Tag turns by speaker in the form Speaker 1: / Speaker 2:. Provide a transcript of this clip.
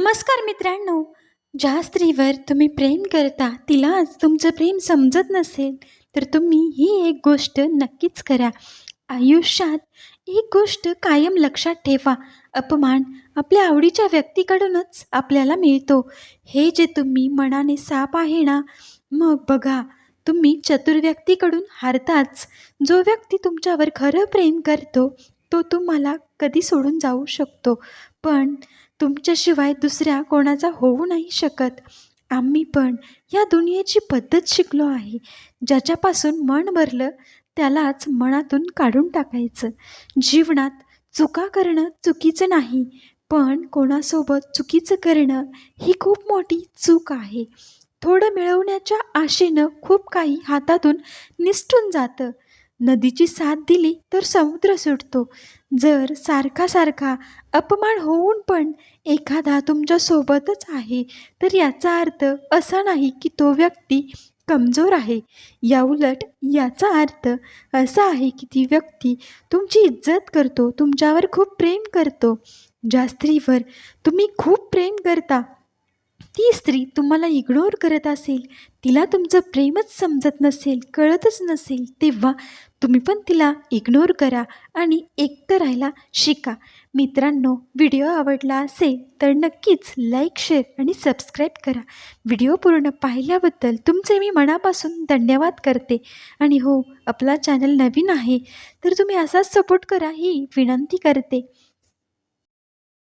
Speaker 1: नमस्कार मित्रांनो. ज्या स्त्रीवर तुम्ही प्रेम करता तिलाच तुमचं प्रेम समजत नसेल तर तुम्ही ही एक गोष्ट नक्कीच करा. आयुष्यात एक गोष्ट कायम लक्षात ठेवा. अपमान आपल्या आवडीच्या व्यक्तीकडूनच आपल्याला मिळतो. हे जे तुम्ही मनाने साप आहे ना मग बघा तुम्ही चतुर व्यक्तीकडून हारताच. जो व्यक्ती तुमच्यावर खरं प्रेम करतो तो तुम्हाला कधी सोडून जाऊ शकतो. पण तुमच्याशिवाय दुसऱ्या कोणाचा होऊ नाही शकत. आम्ही पण या दुनियेची पद्धत शिकलो आहे. ज्याच्यापासून मन भरलं त्यालाच मनातून काढून टाकायचं. जीवनात चुका करणं चुकीचं नाही पण कोणासोबत चुकीचं करणं ही खूप मोठी चूक आहे. थोडं मिळवण्याच्या आशेनं खूप काही हातातून निसटून जातं. नदीची साथ दिली तर समुद्र सुटतो. जर सारखा सारखा अपमान होऊन पण एखादा तुमच्यासोबतच आहे तर याचा अर्थ असा नाही की तो व्यक्ती कमजोर आहे. याउलट याचा अर्थ असा आहे की ती व्यक्ती तुमची इज्जत करतो तुमच्यावर खूप प्रेम करतो. ज्या स्त्रीवर तुम्ही खूप प्रेम करता ती स्त्री तुम्हाला इग्नोर करत असेल तिला तुमचं प्रेमच समजत नसेल कळतच नसेल तेव्हा तुम्ही पण तिला इग्नोर करा आणि एकटं राहायला शिका. मित्रांनो व्हिडिओ आवडला असेल तर नक्कीच लाईक शेअर आणि सबस्क्राईब करा. व्हिडिओ पूर्ण पाहिल्याबद्दल तुमचे मी मनापासून धन्यवाद करते. आणि हो आपला चॅनल नवीन आहे तर तुम्ही असाच सपोर्ट करा ही विनंती करते.